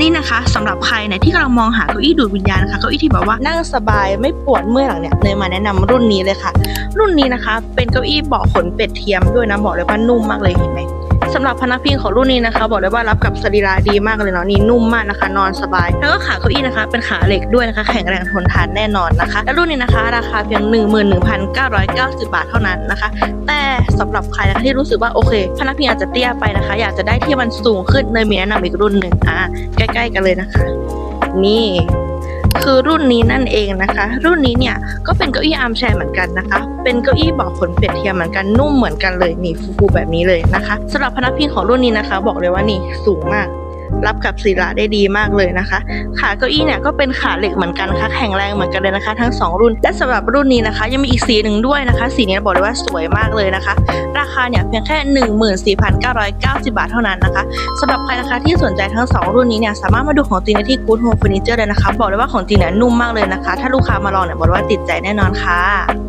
นี่นะคะสำหรับใครเนี่ยที่กำลังมองหาเก้าอี้ดูดวิญญาณนะคะเก้าอี้ที่แบบว่านั่งสบายไม่ปวดเมื่อยหลังเนี่ยเลยมาแนะนำรุ่นนี้เลยค่ะ รุ่นนี้นะคะ เป็นเก้าอี้เบาะขนเป็ดเทียมด้วยนะบอกเลยว่านุ่มมากเลยเห็นไหม สำหรับพนักพิงของรุ่นนี้นะคะ บอกเลยว่ารับกับสรีระดีมากเลยเนาะนี่นุ่มมากนะคะ นอนสบาย แล้วก็ขาเก้าอี้นะคะ เป็นขาเหล็กด้วยนะคะ แข็งแรงทนทานแน่นอนนะคะ และรุ่นนี้นะคะ ราคาเพียง 11,990 บาทเท่านั้นนะคะ แต่สำหรับใครนะคะที่รู้สึกว่าโอเค พนักพิงอาจจะเตี้ยไปนะคะ อยากจะได้ที่มันสูงขึ้นเลยมีแนะนำอีกรุ่นหนึ่งอะใกล้ๆกันเลยนะคะ นี่ คือรุ่นนี้นั่นเองนะคะ รุ่นนี้เนี่ยก็เป็นเก้าอี้อาร์มแชร์เหมือนกันนะคะ เป็นเก้าอี้เบาะขนเปียกเทียมเหมือนกันนุ่มเหมือนกันเลยนี่ฟูๆแบบนี้เลยนะคะสำหรับพนักพิงของรุ่นนี้นะคะ บอกเลยว่านี่สูงมาก รับกับศีระได้ดีมากเลยนะคะ ขาเก้าอี้เนี่ยก็เป็นขาเหล็กเหมือนกันนะคะแข็งแรงเหมือนกันเลยนะคะ ทั้งสองรุ่น และสำหรับรุ่นนี้นะคะ ยังมีอีกสีหนึ่งด้วยนะคะ สีนี้บอกเลยว่าสวยมากเลยนะคะ ราคาเนี่ยเพียงแค่ 14,990 บาทเท่านั้นนะคะสำหรับใครนะคะที่สนใจทั้ง 2 รุ่นนี้เนี่ยสามารถมาดูของจริงได้ที่ Good Home Furniture เลยนะคะ บอกเลยว่าของจริงเนี่ยนุ่มมากเลยนะคะ ถ้าลูกค้ามาลองเนี่ยบอกเลยว่าติดใจแน่นอนค่ะ